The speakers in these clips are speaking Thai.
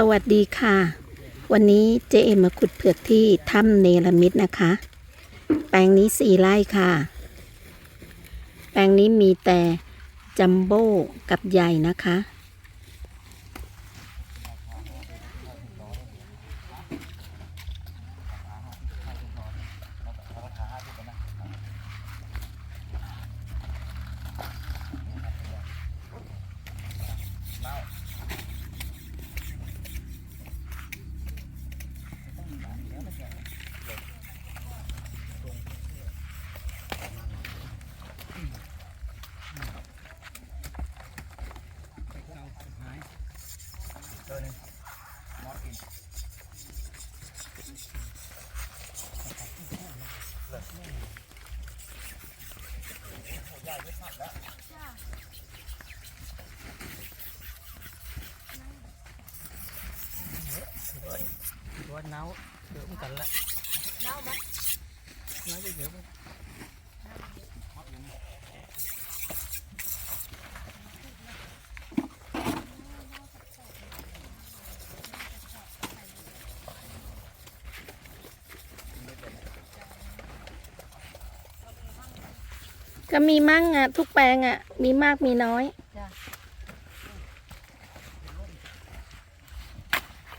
สวัสดีค่ะ วันนี้เจเอมมาขุดเผือกที่ถ้ำเนรมิตนะคะ แปลงนี้สี่ไร่ค่ะ แปลงนี้มีแต่จัมโบ้กับใหญ่นะคะ ตัวเน่าเดี๋ยวมันกันละเน่าไหมเน่าเดี๋ยวมัน ก็มีมั่งอะ ทุกแปลงอะ มีมากมีน้อย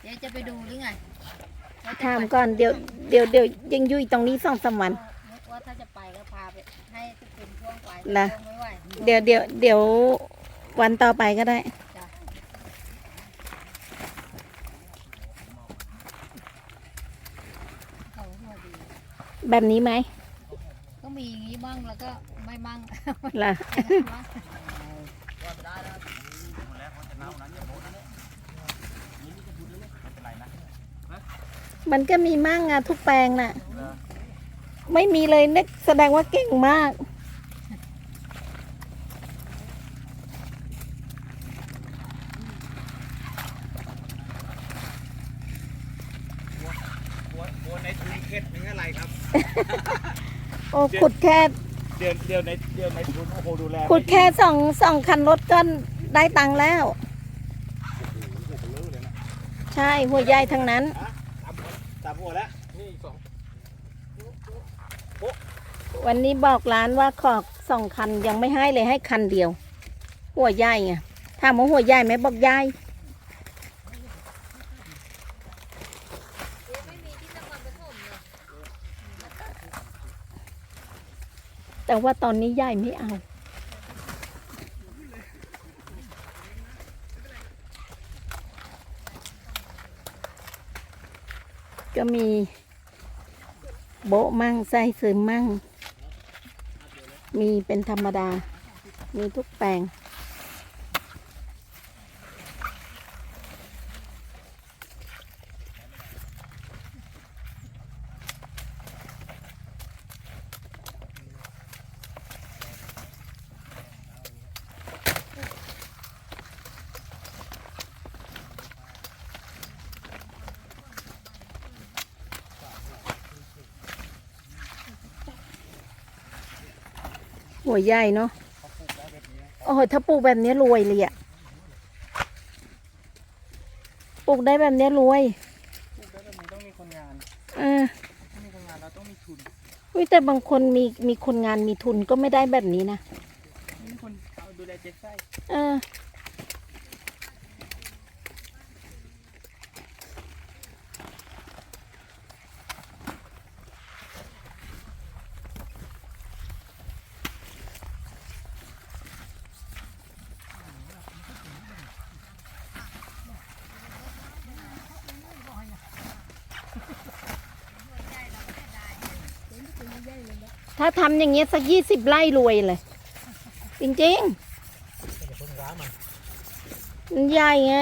เดี๋ยวจะไปดูหรือไงว่าจะถามไปก่อนเดี๋ยวเดี๋ยวเดี๋ยวยังอยู่ตรงนี้สองสามวันว่าถ้าจะไปก็พาไปให้ทุกคนช่วงไปนะช่วงไม่ไหวเดี๋ยวเดี๋ยวเดี๋ยววันต่อไปก็ได้จ้ะเขาหัวดีแบบนี้ไหม ก็มีอย่างนี้บ้างแล้วก็ไม่มั่งล่ะมั่งมันก็มีมั่งอะทุกแปลงน่ะ ไม่มีเลยนึกแสดงว่าเก่งมาก หัวหัวในทุนเข็ดเป็นอะไรครับ โอ้ขุดแค่เดือนเดือนในเดือนในทุนโอ้โหดูแลขุดแค่สองสองคันรถก็ได้ตังค์แล้ว ใช่หัวใหญ่ทั้งนั้นตามหัวแล้วนี่สองวันนี้บอกร้านว่าขอสองคันยังไม่ให้เลยให้คันเดียว หัวใหญ่ไงถามว่าหัวใหญ่ไหมบอกใหญ่ ไม่มีที่นครปฐมเลย แต่ว่าตอนนี้ย่าไม่เอา ก็มี โบมั่งไส้ซึมมั่ง มีเป็นธรรมดา มีทุกแปลง หัวใหญ่เนาะโอ้โหถ้าปลูกแบบนี้รวยเลยอะปลูกได้แบบนี้รวยพูดแล้วมันต้องมีคนงานเออถ้ามีคนงานเราต้องมีทุนอุ๊ยแต่บางคนมีมีคนงานมีทุนก็ไม่ได้แบบนี้นะมีคนเอาดูแลเจ็ดไส้เออ ถ้าทำอย่างเงี้ยสักยี่สิบไร่รวยเลย จริงๆมันใหญ่ไง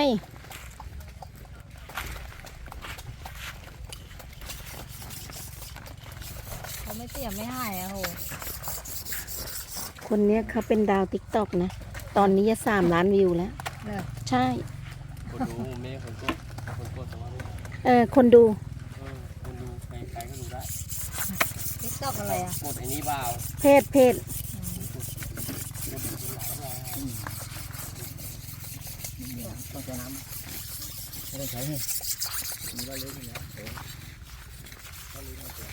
เขาไม่เสียไม่หายอะโหคนเนี้ยเขาเป็นดาวติ๊กตอกนะ ตอนนี้จะสามล้านวิวแล้วเออใช่ คนดูไม่ใช่คนกดคนกดสามารถดูเออคนดู เออคนดูใครใครก็ดูได้ ติ๊กต็ อกอะไรอะกดไอ้นี้เปล่าเพศเพศกดดูที่หลังเราต้องใช้น้ำไม่ต้องใช้นี่มีว่าเล็กนี่นะเออเขาเล็กมาตัว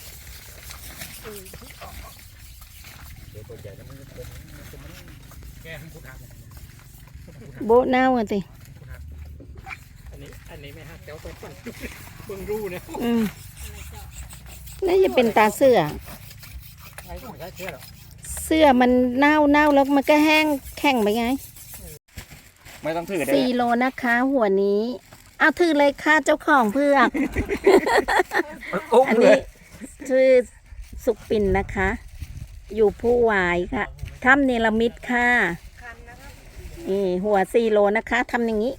เดี๋ยวตัวใหญ่แล้วมันจะเป็นมันจะมันแก้ทั้งพุทธักโบะเน่าอะสิอันนี้อันนี้ไม่ฮักเจ้าตัวฟังเบิ่งรู้นะอืมน่าจะเป็นตาเสื้อใช้ไม่ใช้ เชื่อหรอเสื้อมันเน่าเน่าแล้วมันก็แห้งแข็งไปไง ไม่ต้องถือได้สี่โลนะคะ หัวนี้ เอาถือเลยค่ะเจ้าของเพือก อันนี้ชื่อสุกปินนะคะ อยู่ผู้หวายค่ะถ้ำเนรมิตค่ะนี่หัวสี่โลนะคะทำอย่างนี้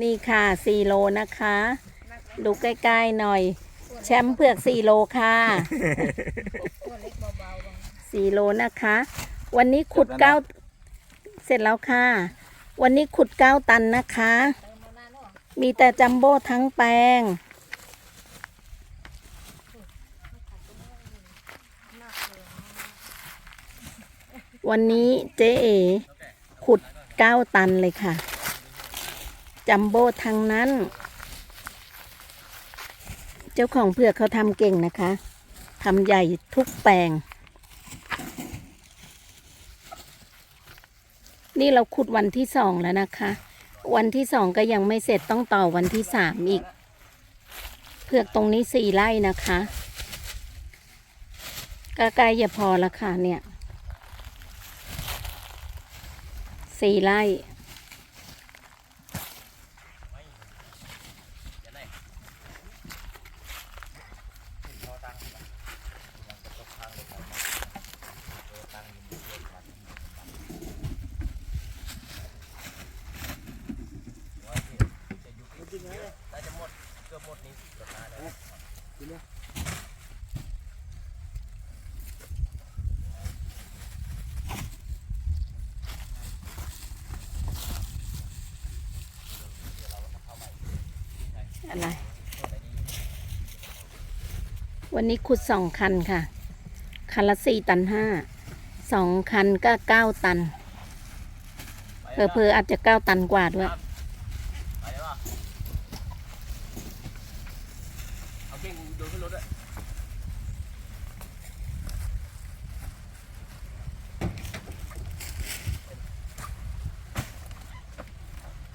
นี่ค่ะสี่โลนะคะ ดูใกล้ๆหน่อย แชมป์เผือกสี่โลค่ะ สี่โลนะคะ วันนี้ขุดเก้าเสร็จแล้วค่ะ วันนี้ขุดเก้าตันนะคะเติมมานานแล้วเหรอมีแต่จัมโบ้ทั้งแปลง วันนี้เจ๊เอขุดเก้าตันเลยค่ะ จัมโบ้ทั้งนั้น เจ้าของเผือกเขาทำเก่งนะคะทำใหญ่ทุกแปลง นี่เราขุดวันที่สองแล้วนะคะ วันที่สองก็ยังไม่เสร็จต้องต่อวันที่สามอีก เผือกตรงนี้สี่ไร่นะคะกใกล้จะพอแล้วค่ะเนี่ยสี่ไร่ อะไร วันนี้ขุดสองคันค่ะ คันละสี่ตันห้า สองคันก็เก้าตันเพอๆอาจจะเก้าตันกว่าด้วยไปป่ะเอาเก่งโดนขึ้นรถด้วย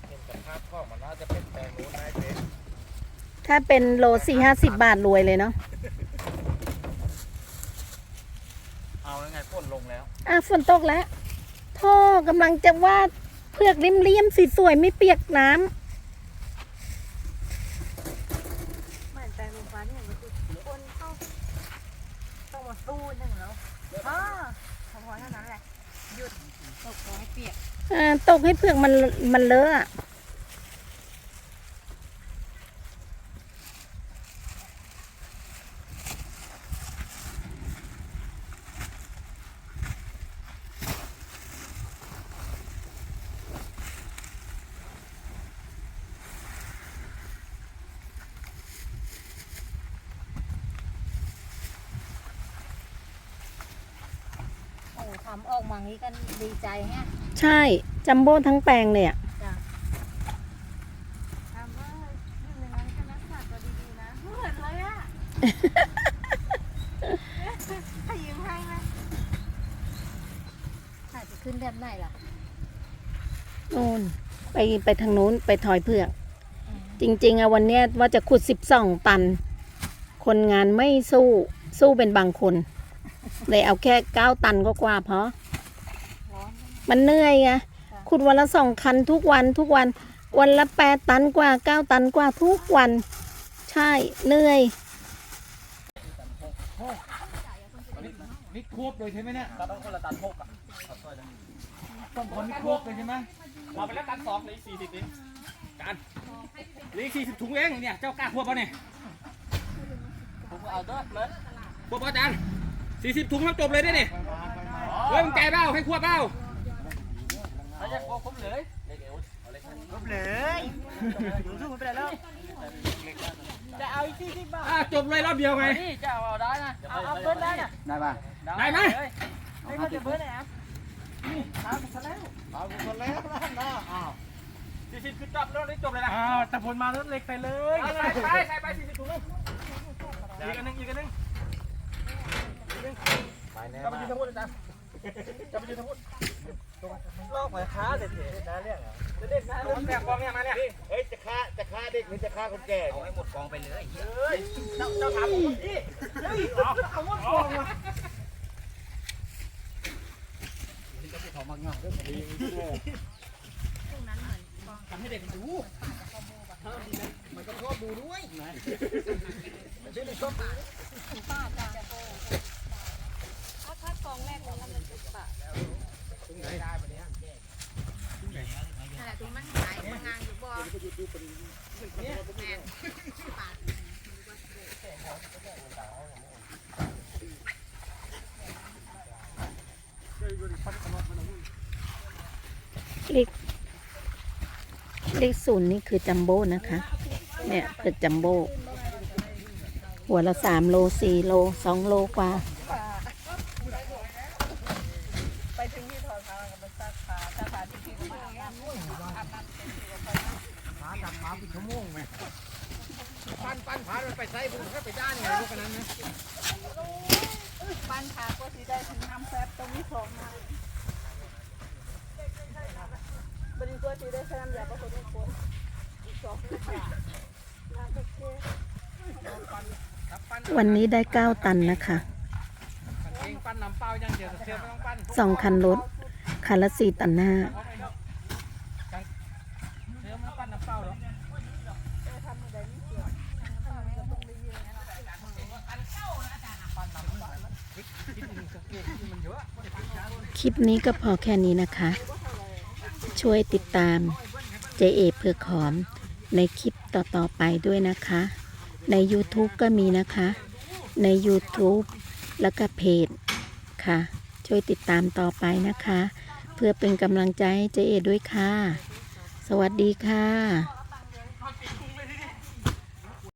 เห็นสภาพข้อมันน่าจะเป็นแปลงโน้นนายเจ๊ ถ้าเป็นโลสี่ห้าสิบบาทรวยเลยเนาะเอาแล้วไงพ่นลงแล้วอะฝนตกแล้วท่อกำลังจะวาดเผือกเลี่ยมๆสีสวยไม่เปียกน้ำเหมือนแปลงลมฟ้าที่เห็นมันคือคนเข้าต้องมาสู้หนึ่งแล้วอ๋อพอๆเท่านั้นแหละหยุดตกขอให้เปียกอ่าตกให้เผือกมันมันเลอะอะ โอ้ทำออกมางี้กันดีใจแฮะใช่จัมโบ้ทั้งแปลงเลยอะทำว่าหนึ่งในนั้นก็รักษาตัวดีๆนะเหมือนเลยอะให้ยืมให้ไหมอาจจะขึ้นแบบไหนล่ะนู่นไปไปทางนู้นไปถอยเผือก จริง ๆอะวันเนี้ยว่าจะขุดสิบสองตัน คนงานไม่สู้สู้เป็นบางคน เลยเอาแค่เก้าตันก็กว่าเพราะร้อนมันเหนื่อยไงขุดวันละสองคันทุกวันทุกวัน วันละแปดตันกว่าเก้าตันกว่าทุกวัน ใช่เหนื่อยนี่ควบเลยใช่ไหมเนี่ยก็ต้องคนละตันหกอะต้องคนนี่ควบเลยใช่ไหมมาไปแล้วตันสองเหลยสี่สิบนี่การเหลยสี่สิบถุงเองเนี่ยเจ้ากล้าควบป่ะเนี่ยผมเอาด้วยเลยควบป่ะอาจารย์ สี่สิบถุงแล้วจบเลยได้นี่เฮ้ยมึงใจเปล่าให้ควบเปล่าไม่ใช่ควบควบเลยควบเลยดูสู้ไม่เป็นไรแล้วจะเอาอีกสี่สิบบาทจบเลยรอบเดียวไงนี่จะเอาได้นะเอาเอาเบิ้ลได้นะได้ป่ะได้ไหมไม่ว่าจะเบิ้ลไหนครับเอาคนแล้วนะอ้าวสี่40คือจบแล้วได้จบเลยนะอ้าวแต่ผลมารถเล็กไปเลยใส่ไปใส่ไป40ถุงนึงอีกอันนึงอีกอันนึง จะไปยืนทั้งหมดอาจารย์จะไปยืนทั้งหมดลอกไปค้าเด็ดๆนะเรื่องเด็กๆนะรถแบกกองเนี่ยมาเนี่ยเฮ้ยจะฆ่าจะฆ่าเด็กหรือจะฆ่าคนแก่เอาให้หมดกองไปเลยเฮ้ยเจ้าเจ้าถามผมพี่เฮ้ยเอาหมดกองมาทำให้เด็กมันดูมันก็ชอบดูด้วยถ้าคัด กองแรกลงแล้วมันสิบบาทนั่นแหละถุงมันหายมันงานอยู่บ่แม่นบาทเลขเลขศูนย์นี่คือจัมโบ้นะคะ เนี่ยคือจัมโบ้หัวละสามโลสี่โลสองโลกว่า ไปถึ งที่ถอดขากับมันซักหมาเป็นชั่วโมงไหมปั้นปั้นพามันไปใส่ผมก็ไปด้านไงพวกนั้นนะบ้านขาก็สิได้ถึงน้ำแซ่บตรงนี้สองมาบริตัวสิได้ใช้น้ำยาผสมน้ำฝนอีกสองน้ำตะเกียวันนี้ได้เก้าตันนะคะสองคันรถ คันละสี่ตันห้าเชื่อไม่ต้องปั้นน้ำเปล่าคลิปนี้ก็พอแค่นี้นะคะ ช่วยติดตามเจเอเผือกหอมในคลิปต่อ ๆ ไปด้วยนะคะ ใน YouTube ก็มีนะคะ ใน YouTube แล้วก็เพจค่ะ ช่วยติดตามต่อไปนะคะ พื่อเป็นกำลังใจให้เจเอด้วยค่ะ สวัสดีค่ะ